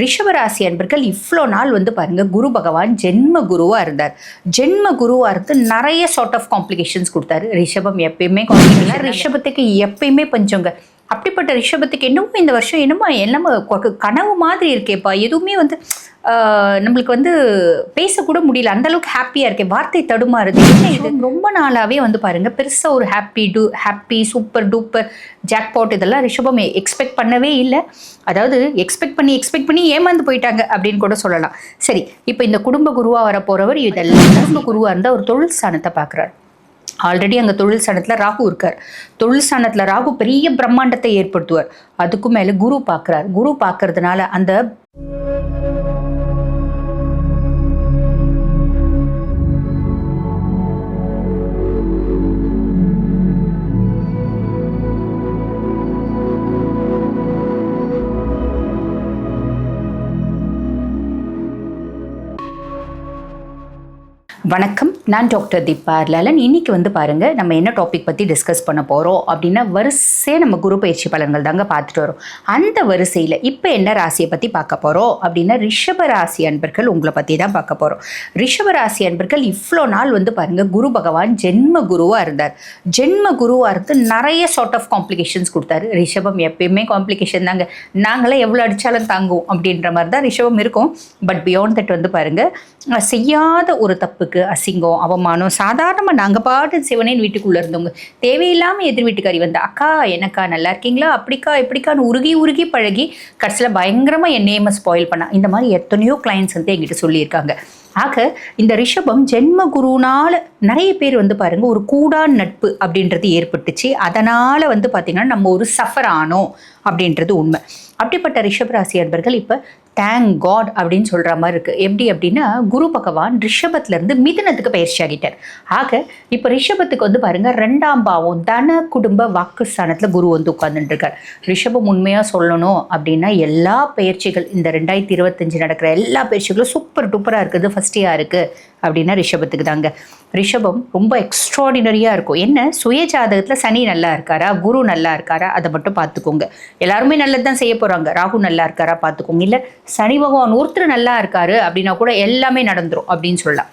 ரிஷபராசி அன்பர்கள் இவ்வளோ நாள் வந்து பாருங்க குரு பகவான் ஜென்ம குருவா இருந்தார். ஜென்ம குருவா இருந்து நிறைய சார்ட் ஆஃப் காம்ப்ளிகேஷன்ஸ் கொடுத்தாரு. ரிஷபம் எப்பயுமே காம்ப்ளிகேஷன் ரிஷபத்துக்கு எப்பயுமே பஞ்சங்க அப்படிப்பட்ட ரிஷபத்துக்கு என்னமோ இந்த வருஷம் என்னமோ என்னமோ கனவு மாதிரி இருக்கேப்பா. எதுவுமே வந்து நம்மளுக்கு வந்து பேசக்கூட முடியல. அந்த அளவுக்கு ஹாப்பியாக இருக்கேன். வார்த்தை தடுமாறுது. என்ன இது? ரொம்ப நாளாகவே வந்து பாருங்கள் பெருசாக ஒரு happy to happy super duper jackpot இதெல்லாம் ரிஷபம் எக்ஸ்பெக்ட் பண்ணவே இல்லை. அதாவது எக்ஸ்பெக்ட் பண்ணி எக்ஸ்பெக்ட் பண்ணி ஏமாந்து போயிட்டாங்க அப்படின்னு கூட சொல்லலாம். சரி இப்போ இந்த குடும்ப குருவாக வர போகிறவர் இதெல்லாம் குடும்ப குருவாக இருந்தால் ஒரு தொழில் ஸ்தானத்தை பார்க்குறாரு ஆல்ரெடி அங்கே தொழில் ஸ்தானத்தில் ராகு இருக்கார். தொழில் ஸ்தானத்தில் ராகு பெரிய பிரம்மாண்டத்தை ஏற்படுத்துவார். அதுக்கும் மேலே குரு பார்க்குறார். குரு பார்க்கறதுனால அந்த வணக்கம். நான் டாக்டர் தீபா லலன். இன்னைக்கு வந்து பாருங்க நம்ம என்ன டாபிக் பற்றி டிஸ்கஸ் பண்ண போகிறோம் அப்படின்னா வரிசையே நம்ம குரு பயிற்சி பலன்கள் தாங்க பார்த்துட்டு வரோம். அந்த வரிசையில் இப்போ என்ன ராசியை பற்றி பார்க்க போகிறோம் அப்படின்னா ரிஷப ராசி அன்பர்கள் உங்களை பற்றி தான் பார்க்க போகிறோம் ரிஷப ராசி அன்பர்கள் இவ்வளோ நாள் வந்து பாருங்க குரு பகவான் ஜென்ம குருவாக இருந்தார். ஜென்ம குருவாக இருந்து நிறைய சார்ட் ஆஃப் காம்ப்ளிகேஷன்ஸ் கொடுத்தாரு. ரிஷபம் எப்பயுமே காம்ப்ளிகேஷன் தாங்க. நாங்களே எவ்வளோ அடித்தாலும் தாங்குவோம் அப்படின்ற மாதிரி தான் ரிஷபம் இருக்கும். பட் பியாண்ட் தட் வந்து பாருங்க செய்யாத ஒரு தப்பு அவருக்கு அசிங்கம் அவமானம். சாதாரணமாக நாங்கள் பாட்டு சிவனேன் வீட்டுக்குள்ளே இருந்தவங்க. தேவையில்லாமல் எதிர் வீட்டுக்காரி வந்து அக்கா எனக்கா நல்லா இருக்கீங்களா? அப்படிக்கா இப்படிக்கான்னு உருகி உருகி பழகி கடைசியில் பயங்கரமாக என் நேமை ஸ்பாயில் பண்ணா. இந்த மாதிரி எத்தனையோ கிளைண்ட்ஸ் வந்து எங்கிட்ட சொல்லியிருக்காங்க. ஆக இந்த ரிஷபம் ஜென்ம குருனால் நிறைய பேர் வந்து பாருங்க ஒரு கூடான் நட்பு அப்படின்றது ஏற்பட்டுச்சு. அதனால் வந்து பார்த்திங்கன்னா நம்ம ஒரு சஃபர் ஆனோம் அப்படின்றது உண்மை. அப்படிப்பட்ட ரிஷபராசி அன்பர்கள் இப்போ தேங்க் காட் அப்படின்னு சொல்கிற மாதிரி இருக்குது எப்படி அப்படின்னா குரு பகவான் ரிஷபத்துலேருந்து மிதுனத்துக்கு பயிற்சி ஆகிட்டார். ஆக இப்போ ரிஷபத்துக்கு வந்து பாருங்கள் ரெண்டாம் பாவம் தன குடும்ப வாக்குஸ்தானத்துல குரு வந்து உட்காந்துட்டுருக்கார் ரிஷபம் உண்மையாக சொல்லணும் அப்படின்னா எல்லா பயிற்சிகள் இந்த ரெண்டாயிரத்தி இருபத்தஞ்சு நடக்கிற எல்லா பயிற்சிகளும் சூப்பர் டூப்பராக இருக்குது ஃபர்ஸ்டியா இருக்குது அப்படின்னா ரிஷபத்துக்கு தாங்க. ரிஷபம் ரொம்ப எக்ஸ்ட்ராடினரியாக இருக்கும். என்ன? சுய ஜாதகத்தில் சனி நல்லா இருக்காரா? குரு நல்லா இருக்காரா? அதை மட்டும் பார்த்துக்கோங்க. எல்லாருமே நல்லது தான் செய்ய போகிறாங்க ராகு நல்லா இருக்காரா? பார்த்துக்கோங்க. இல்லை சனி பகவான் ஒருத்தர் நல்லா இருக்காரு அப்படின்னா கூட எல்லாமே நடந்துடும் அப்படின்னு சொல்லலாம்.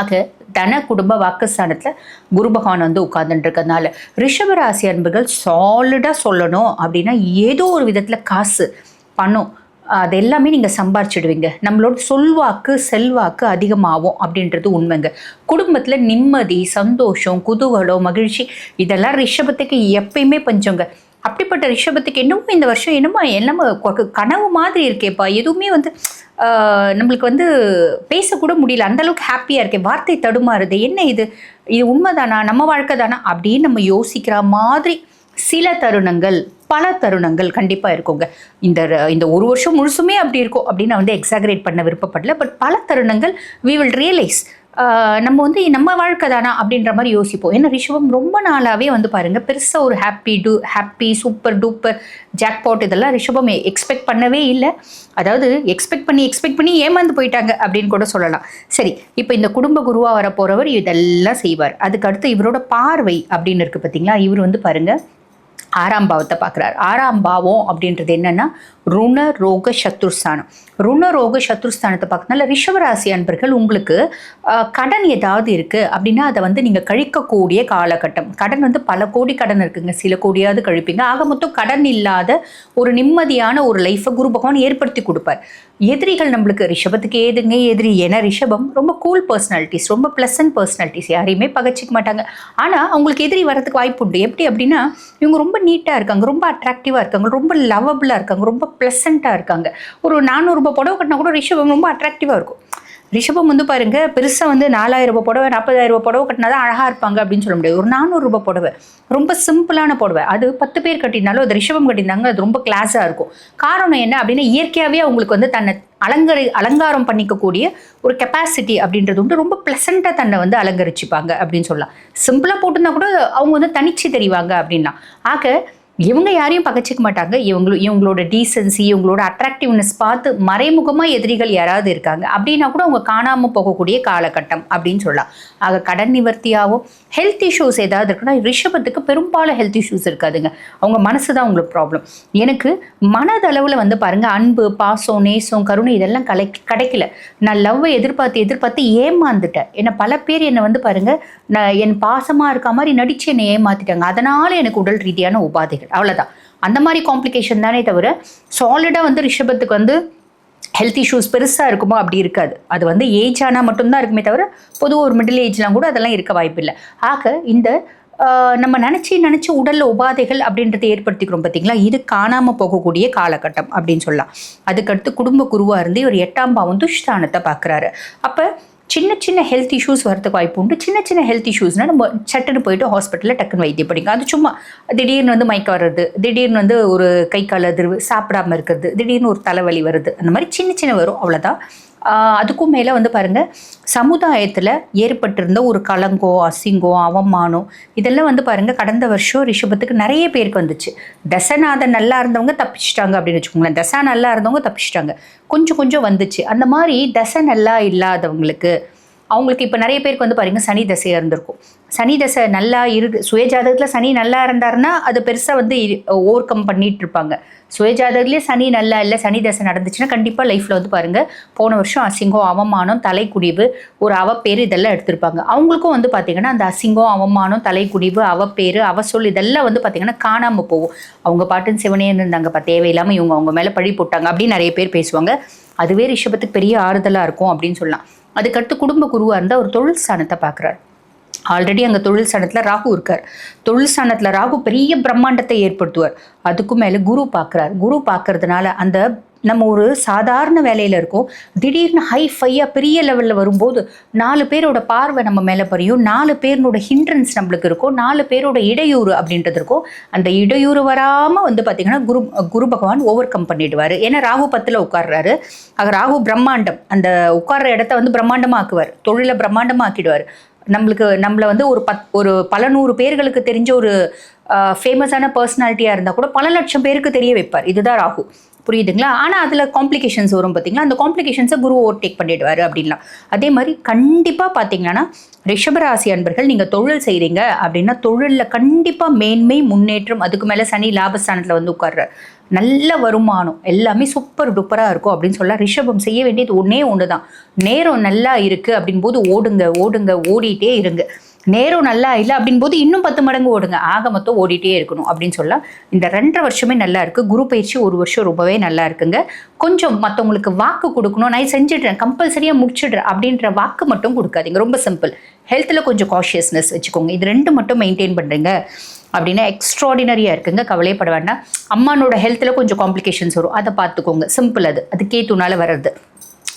ஆக தன குடும்ப வாக்குஸ்தானத்தில் குரு பகவான் வந்து உட்கார்ந்துட்டுருக்கனால ரிஷபராசி அன்புகள் சாலிடாக சொல்லணும் அப்படின்னா ஏதோ ஒரு விதத்தில் காசு பணம் அது எல்லாமே நீங்கள் சம்பாரிச்சிடுவீங்க. நம்மளோட சொல்வாக்கு செல்வாக்கு அதிகமாகும் அப்படின்றது உண்மைங்க. குடும்பத்தில் நிம்மதி சந்தோஷம் குதூகலம் மகிழ்ச்சி இதெல்லாம் ரிஷபத்துக்கு எப்பயுமே பஞ்சங்க. அப்படிப்பட்ட ரிஷபத்துக்கு என்னமோ இந்த வருஷம் என்னமோ என்னமோ கனவு மாதிரி இருக்கேப்பா. எதுவுமே வந்து நம்மளுக்கு வந்து பேசக்கூட முடியல. அந்தளவுக்கு ஹாப்பியாக இருக்கேன். வார்த்தை தடுமாறுது. என்ன இது? இது உண்மைதானா? நம்ம வாழ்க்கை தானா? அப்படின்னு நம்ம யோசிக்கிற மாதிரி சில தருணங்கள். பல தருணங்கள் கண்டிப்பாக இருக்குங்க. இந்த ர- இந்த ஒரு வருஷம் முழுசுமே அப்படி இருக்கும் அப்படின்னு நான் வந்து எக்ஸாகரேட் பண்ண விருப்பப்படல. பட் பல தருணங்கள் வி வில் ரியலைஸ் நம்ம வந்து நம்ம வாழ்க்கை தானா அப்படின்ற மாதிரி யோசிப்போம். ஏன்னா ரிஷபம் ரொம்ப நாளாகவே வந்து பாருங்கள் பெருசாக ஒரு happy to happy super duper jackpot இதெல்லாம் ரிஷபம் எக்ஸ்பெக்ட் பண்ணவே இல்லை. அதாவது எக்ஸ்பெக்ட் பண்ணி எக்ஸ்பெக்ட் பண்ணி ஏமாந்து போயிட்டாங்க அப்படின்னு கூட சொல்லலாம். சரி இப்போ இந்த குடும்ப குருவாக வர போகிறவர் இதெல்லாம் செய்வார். அதுக்கு அடுத்து இவரோட பார்வை அப்படின்னு இருக்குது பார்த்தீங்களா இவர் வந்து பாருங்கள் ஆறாம் பாவத்தை பார்க்குறாரு. ஆறாம் பாவம் அப்படின்றது என்னன்னா ருண ரோக சத்ருஸ்தானம். ருண ரோக சத்ருஸ்தானத்தை பார்க்கறதுனால ரிஷவராசி அன்பர்கள் உங்களுக்கு கடன் ஏதாவது இருக்குது அப்படின்னா அதை வந்து நீங்கள் கழிக்கக்கூடிய காலகட்டம். கடன் வந்து பல கோடி கடன் இருக்குங்க. சில கோடியாவது கழிப்பீங்க. ஆக மொத்தம் கடன் இல்லாத ஒரு நிம்மதியான ஒரு லைஃப்பை குரு பகவான் ஏற்படுத்தி கொடுப்பார். எதிரிகள் நம்மளுக்கு ரிஷபத்துக்கு ஏதுங்க? எதிரி ஏன்னா ரிஷபம் ரொம்ப கூல் பர்சனாலிட்டிஸ் ரொம்ப ப்ளசன்ட் பர்சனாலிட்டிஸ் யாரையுமே பகச்சிக்க மாட்டாங்க. ஆனால் அவங்களுக்கு எதிரி வரதுக்கு வாய்ப்பு உண்டு. எப்படி அப்படின்னா இவங்க ரொம்ப நீட்டாக இருக்காங்க. ரொம்ப அட்ராக்டிவாக இருக்காங்க. ரொம்ப லவபிளாக இருக்காங்க. ரொம்ப ப்ளசண்ட்டாக இருக்காங்க. ஒரு நானூறுரூபா புடவை கட்டினா கூட ரிஷபம் ரொம்ப அட்ராக்டிவாக இருக்கும். ரிஷபம் வந்து பாருங்க பெருசாக வந்து நாலாயிரம் ரூபாய் புடவை நாற்பதாயிரம் ரூபாய் புடவை கட்டினா தான் அழகாக இருப்பாங்க அப்படின்னு சொல்ல முடியாது. ஒரு நானூறுரூபா புடவை. ரொம்ப சிம்பிளான புடவை. அது பத்து பேர் கட்டினாலும் அது ரிஷபம் கட்டியிருந்தாங்க அது ரொம்ப கிளாஸாக இருக்கும். காரணம் என்ன அப்படின்னா இயற்கையாகவே அவங்களுக்கு வந்து தன்னை அலங்கரி அலங்காரம் பண்ணிக்கக்கூடிய ஒரு கெப்பாசிட்டி அப்படின்றது உண்டு. ரொம்ப ப்ளசண்ட்டாக தன்னை வந்து அலங்கரிச்சுப்பாங்க அப்படின்னு சொல்லலாம். சிம்பிளாக போட்டிருந்தா கூட அவங்க வந்து தனிச்சு தெரிவாங்க அப்படின்னா. ஆக இவங்க யாரையும் பகச்சிக்க மாட்டாங்க. இவங்களும் இவங்களோட டீசன்சி இவங்களோட அட்ராக்டிவ்னஸ் பார்த்து மறைமுகமாக எதிரிகள் யாராவது இருக்காங்க. அப்படின்னா கூட அவங்க காணாமல் போகக்கூடிய காலகட்டம் அப்படின்னு சொல்லலாம். ஆக கடன் நிவர்த்தியாகவும் ஹெல்த் இஷ்யூஸ் ஏதாவது இருக்குன்னா ரிஷபத்துக்கு பெரும்பாலும் ஹெல்த் இஷ்யூஸ் இருக்காதுங்க. அவங்க மனசு தான் உங்களுக்கு ப்ராப்ளம் எனக்கு மனதளவில் வந்து பாருங்கள் அன்பு பாசம் நேசம் கருணை இதெல்லாம் கலை கிடைக்கல. நான் லவ்வை எதிர்பார்த்து எதிர்பார்த்து ஏமாந்துட்டேன். என்னை பல பேர் என்னை வந்து பாருங்கள் நான் என் பாசமாக இருக்க மாதிரி நடிச்சு என்னை ஏமாத்திட்டாங்க. அதனால் எனக்கு உடல் ரீதியான உபாதைகள். அவ்வளோதான் அந்த மாதிரி காம்ப்ளிகேஷன் தானே தவிர சாலிடாக வந்து ரிஷபத்துக்கு வந்து ஹெல்த் இஷ்யூஸ் பெருசாக இருக்குமோ? அப்படி இருக்காது. அது வந்து ஏஜ் ஆனால் மட்டும்தான் இருக்குமே தவிர பொதுவாக ஒரு மிடில் ஏஜ்லாம் கூட அதெல்லாம் இருக்க வாய்ப்பில்லை ஆக இந்த நம்ம நினச்சி நினச்சி உடலில் உபாதைகள் அப்படின்றத ஏற்படுத்திக்கிறோம் பார்த்தீங்களா இது காணாமல் போகக்கூடிய காலகட்டம் அப்படின்னு சொல்லலாம். அதுக்கடுத்து குடும்ப குருவாக இருந்து ஒரு எட்டாம் பாவம் துஷ்தானத்தை பார்க்குறாரு. அப்போ சின்ன சின்ன ஹெல்த் இஷ்யூஸ் வரதுக்கு வாய்ப்பு உண்டு. சின்ன சின்ன ஹெல்த் இஷ்யூஸ்னால் நம்ம சட்டுன்னு போயிட்டு ஹாஸ்பிட்டலில் டக்குன்னு வைத்தியம் படிங்க. அது சும்மா திடீர்னு வந்து மயக்கம் வர்றது திடீர்னு வந்து ஒரு கை கால் அதிர்வு சாப்பிடாம இருக்கிறது திடீர்னு ஒரு தலைவலி வருது அந்த மாதிரி சின்ன சின்ன வரும். அவ்வளோதான் அதுக்கும் மேலே வந்து பாருங்கள் சமுதாயத்தில் ஏற்பட்டிருந்த ஒரு கலங்கோ அசிங்கம் அவமானம் இதெல்லாம் வந்து பாருங்கள் கடந்த வருஷம் ரிஷபத்துக்கு நிறைய பேருக்கு வந்துச்சு. தசநாதன் நல்லா இருந்தவங்க தப்பிச்சிட்டாங்க அப்படின்னு வச்சுக்கோங்களேன். தசா நல்லா இருந்தவங்க தப்பிச்சிட்டாங்க. கொஞ்சம் கொஞ்சம் வந்துச்சு. அந்த மாதிரி தசை நல்லா இல்லாதவங்களுக்கு அவங்களுக்கு இப்போ நிறைய பேருக்கு வந்து பாருங்கள் சனி தசையாக இருந்திருக்கும். சனி தசை நல்லா இருக்கு. சுயஜாதகத்தில் சனி நல்லா இருந்தாருன்னா அது பெருசாக வந்து ஓவர் கம் பண்ணிட்டு இருப்பாங்க. சுயஜாதகத்துலேயே சனி நல்லா இல்லை சனி தசை நடந்துச்சுன்னா கண்டிப்பாக லைஃப்பில் வந்து பாருங்கள் போன வருஷம் அசிங்கம் அவமானம் தலைக்குடிவு ஒரு அவப்பேர் இதெல்லாம் எடுத்திருப்பாங்க. அவங்களுக்கும் வந்து பார்த்திங்கன்னா அந்த அசிங்கம் அவமானம் தலைக்குடிவு அவப்பேர் அவசொல் இதெல்லாம் வந்து பார்த்திங்கன்னா காணாமல் போகும். அவங்க பாட்டுன்னு சிவனே இருந்தாங்க இப்போ தேவையில்லாமல் இவங்க அவங்க மேலே பழி போட்டாங்க அப்படின்னு நிறைய பேர் பேசுவாங்க. அதுவே ரிஷபத்துக்கு பெரிய ஆறுதலாக இருக்கும் அப்படின்னு சொல்லலாம். அதுக்கடுத்து குடும்ப குருவாக இருந்தால் ஒரு தொழில் ஸ்தானத்தை பார்க்குறாரு. ஆல்ரெடி அங்கே தொழில் ஸ்தானத்தில் ராகு இருக்கார். தொழில் ஸ்தானத்தில் ராகு பெரிய பிரம்மாண்டத்தை ஏற்படுத்துவார். அதுக்கும் மேலே குரு பார்க்குறார். குரு பார்க்கறதுனால அந்த நம்ம ஒரு சாதாரண வேலையில் இருக்கோம். திடீர்னு ஹை ஃபையாக பெரிய லெவலில் வரும்போது நாலு பேரோட பார்வை நம்ம மேலே பறியும். நாலு பேரோட ஹிண்ட்ரன்ஸ் நம்மளுக்கு இருக்கும். நாலு பேரோட இடையூறு அப்படின்றது இருக்கும். அந்த இடையூறு வராமல் வந்து பார்த்திங்கன்னா குரு குரு பகவான் ஓவர் கம் பண்ணிடுவார். ஏன்னா ராகு பத்தில் உட்கார்றாரு. ராகு பிரம்மாண்டம். அந்த உட்கார்ற இடத்த வந்து பிரம்மாண்டமாக ஆக்குவார் தொழிலை பிரம்மாண்டமாக ஆக்கிடுவார் நம்மளுக்கு நம்மளை வந்து ஒரு பத் ஒரு பல நூறு பேர்களுக்கு தெரிஞ்ச ஒரு ஃபேமஸான பர்சனாலிட்டியாக இருந்தால் கூட பல லட்சம் பேருக்கு தெரிய வைப்பார். இதுதான் ராகு. புரியுதுங்களா? ஆனால் அதில் காம்ப்ளிகேஷன்ஸ் வரும் பார்த்தீங்களா அந்த காம்ப்ளிகேஷன்ஸை குரு ஓவர்டேக் பண்ணிடுவார் அப்படின்லாம். அதே மாதிரி கண்டிப்பாக பார்த்தீங்கன்னா ரிஷபராசி அன்பர்கள் நீங்கள் தொழில் செய்கிறீங்க அப்படின்னா தொழிலில் கண்டிப்பாக மேன்மை முன்னேற்றம் அதுக்கு மேலே சனி லாபஸ்தானத்தில் வந்து உட்கார்றார். நல்ல வருமானம். எல்லாமே சூப்பர் டூப்பராக இருக்கும் அப்படின்னு சொல்ல ரிஷபம் செய்ய வேண்டியது ஒன்றே ஒன்று தான் நேரம் நல்லா இருக்குது அப்படின் போது ஓடுங்க ஓடுங்க ஓடிட்டே இருங்க. நேரம் நல்லா இல்லை அப்படின் போது இன்னும் பத்து மடங்கு ஓடுங்க. ஆக மொத்தம் ஓடிட்டே இருக்கணும் அப்படின்னு சொல்லலாம் இந்த ரெண்டரை வருஷமே நல்லா இருக்குது குரு பயிற்சி ஒரு வருஷம் ரொம்பவே நல்லா இருக்குங்க. கொஞ்சம் மற்றவங்களுக்கு வாக்கு கொடுக்கணும். நான் செஞ்சிடுறேன் கம்பல்சரியாக முடிச்சிடுறேன் அப்படின்ற வாக்கு மட்டும் கொடுக்காதீங்க. ரொம்ப சிம்பிள் ஹெல்த்தில் கொஞ்சம் காஷியஸ்னஸ் வச்சுக்கோங்க. இது ரெண்டு மட்டும் மெயின்டைன் பண்ணுறீங்க அப்படின்னா எக்ஸ்ட்ராடினரியாக இருக்குங்க. கவலையப்பட வேண்டாம். அம்மானோட ஹெல்த்தில் கொஞ்சம் காம்ப்ளிகேஷன்ஸ் வரும். அதை பார்த்துக்கோங்க. சிம்பிள் அது. அது கேத்துனால வர்றது.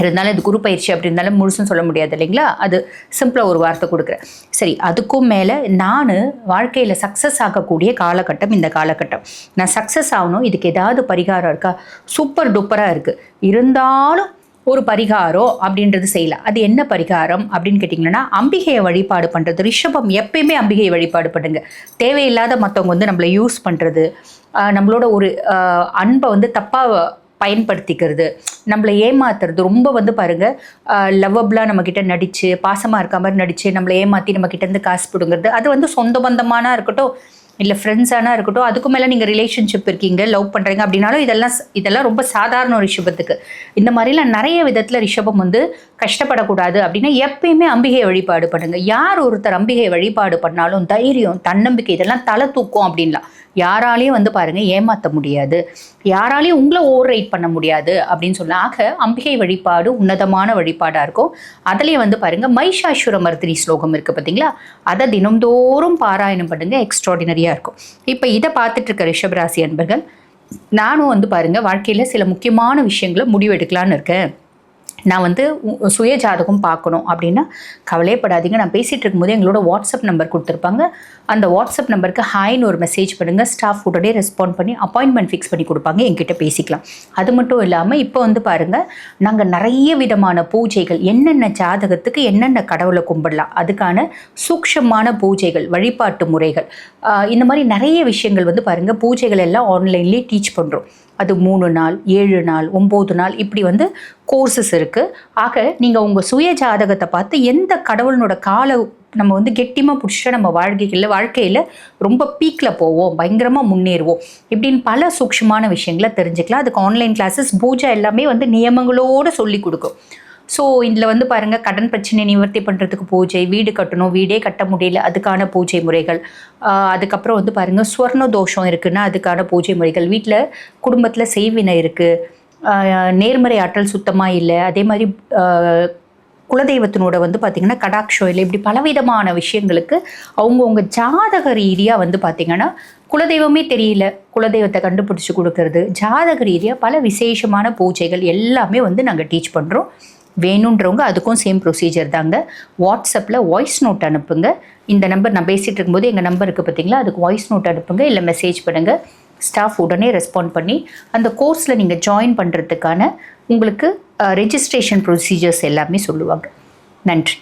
இருந்தாலும் இது குரு பயிற்சி அப்படி இருந்தாலும் முழுசும் சொல்ல முடியாது இல்லைங்களா? அது சிம்பிளாக ஒரு வார்த்தை கொடுக்குறேன். சரி அதுக்கும் மேலே நான் வாழ்க்கையில் சக்ஸஸ் ஆகக்கூடிய காலகட்டம் இந்த காலகட்டம். நான் சக்ஸஸ் ஆகணும். இதுக்கு ஏதாவது பரிகாரம் இருக்கா? சூப்பர் டூப்பராக இருக்குது இருந்தாலும் ஒரு பரிகாரம் அப்படின்றது செய்யலாம் அது என்ன பரிகாரம் அப்படின்னு கேட்டிங்கன்னா அம்பிகையை வழிபாடு பண்ணுறது ரிஷபம் எப்பயுமே அம்பிகையை வழிபாடு பண்ணுங்க. தேவையில்லாத மற்றவங்க வந்து நம்மளை யூஸ் பண்ணுறது நம்மளோட ஒரு அன்பை வந்து தப்பாக பயன்படுத்திக்கிறது. நம்மளை ஏமாத்துறது. ரொம்ப வந்து பாருங்க லவ்வபிளாக நம்மக்கிட்ட நடித்து பாசமாக இருக்க மாதிரி நடித்து நம்மளை ஏமாற்றி நம்மக்கிட்டேருந்து காசு பிடுங்கிறது. அது வந்து சொந்த பந்தமானா இருக்கட்டும் இல்லை ஃப்ரெண்ட்ஸானா இருக்கட்டும் அதுக்கு மேலே நீங்கள் ரிலேஷன்ஷிப் இருக்கீங்க லவ் பண்ணுறீங்க அப்படின்னாலும் இதெல்லாம் இதெல்லாம் ரொம்ப சாதாரண ரிஷபத்துக்கு இந்த மாதிரிலாம் நிறைய விதத்தில் ரிஷபம் வந்து கஷ்டப்படக்கூடாது அப்படின்னா எப்பயுமே அம்பிகை வழிபாடு பண்ணுங்க. யார் ஒருத்தர் அம்பிகை வழிபாடு பண்ணாலும் தைரியம் தன்னம்பிக்கை இதெல்லாம் தலை தூக்கும் அப்படின்லாம். யாராலையும் வந்து பாருங்க ஏமாற்ற முடியாது. யாராலையும் உங்களை ஓவர் ரைட் பண்ண முடியாது அப்படின்னு சொல்லலாம் ஆக அம்பிகை வழிபாடு உன்னதமான வழிபாடாக இருக்கும். அதுலேயே வந்து பாருங்க மைஷாசுர மர்தினி ஸ்லோகம் இருக்கு பார்த்தீங்களா அதை தினம்தோறும் பாராயணம் பண்ணுங்க எக்ஸ்ட்ராடினரியாக இருக்கும். இப்போ இதை பார்த்துட்டு இருக்க ரிஷபராசி அன்பர்கள் நானும் வந்து பாருங்க வாழ்க்கையில் சில முக்கியமான விஷயங்களை முடிவெடுக்கலான்னு இருக்கேன். நான் வந்து சுய ஜாதகம் பார்க்கணும் அப்படின்னா கவலையப்படாதீங்க. நான் பேசிகிட்டு இருக்கும்போது எங்களோட வாட்ஸ்அப் நம்பர் கொடுத்துருப்பாங்க. அந்த வாட்ஸ்அப் நம்பருக்கு ஹாய்னு ஒரு மெசேஜ் பண்ணுங்கள் ஸ்டாஃப் உடனே ரெஸ்பாண்ட் பண்ணி அப்பாயின்மெண்ட் ஃபிக்ஸ் பண்ணி கொடுப்பாங்க. எங்கிட்ட பேசிக்கலாம். அது மட்டும் இல்லாமல் இப்போ வந்து பாருங்கள் நாங்கள் நிறைய விதமான பூஜைகள் என்னென்ன ஜாதகத்துக்கு என்னென்ன கடவுளை கும்பிடலாம் அதுக்கான சூக்ஷமான பூஜைகள் வழிபாட்டு முறைகள் இந்த மாதிரி நிறைய விஷயங்கள் வந்து பாருங்கள் பூஜைகள் எல்லாம் ஆன்லைன்லேயே டீச் பண்ணுறோம் அது மூணு நாள் ஏழு நாள் ஒம்பது நாள் இப்படி வந்து கோர்சஸ் இருக்குது ஆக நீங்கள் உங்கள் சுய ஜாதகத்தை பார்த்து எந்த கடவுளனோட கால நம்ம வந்து கெட்டியமாக பிடிச்சிட்டா நம்ம வாழ்க்கையில் வாழ்க்கையில் ரொம்ப பீக்கில் போவோம் பயங்கரமாக முன்னேறுவோம். இப்படின்னு பல சூக்ஷமான விஷயங்களை தெரிஞ்சுக்கலாம். அதுக்கு ஆன்லைன் கிளாஸஸ் பூஜை எல்லாமே வந்து நியமங்களோடு சொல்லி கொடுக்கும். ஸோ இதில் வந்து பாருங்கள் கடன் பிரச்சனை நிவர்த்தி பண்ணுறதுக்கு பூஜை வீடு கட்டணும் வீடே கட்ட முடியல அதுக்கான பூஜை முறைகள். அதுக்கப்புறம் வந்து பாருங்கள் ஸ்வர்ண தோஷம் இருக்குன்னா அதுக்கான பூஜை முறைகள். வீட்டில் குடும்பத்தில் செய்வினை இருக்குது நேர்மறை ஆற்றல் சுத்தமாக இல்லை அதே மாதிரி குலதெய்வத்தினோட வந்து பார்த்திங்கன்னா கடாட்சம் இல்லை இப்படி பலவிதமான விஷயங்களுக்கு அவங்கவுங்க ஜாதக ரீதியாக வந்து பார்த்திங்கன்னா குலதெய்வமே தெரியல. குலதெய்வத்தை கண்டுபிடிச்சி கொடுக்கறது. ஜாதக ரீதியாக பல விசேஷமான பூஜைகள் எல்லாமே வந்து நாங்கள் டீச் பண்ணுறோம் வேணுன்றவங்க அதுக்கும் சேம் ப்ரொசீஜர் தாங்க. வாட்ஸ்அப்பில் வாய்ஸ் நோட் அனுப்புங்க. இந்த நம்பர் நான் பேசிகிட்டு இருக்கும்போது எங்கள் நம்பர் இருக்குது பார்த்தீங்களா அதுக்கு வாய்ஸ் நோட் அனுப்புங்க. இல்லை மெசேஜ் பண்ணுங்கள் ஸ்டாஃப் உடனே ரெஸ்பாண்ட் பண்ணி அந்த கோர்ஸில் நீங்கள் ஜாயின் பண்ணுறதுக்கான உங்களுக்கு ரெஜிஸ்ட்ரேஷன் ப்ரொசீஜர்ஸ் எல்லாமே சொல்லுவாங்க. நன்றி.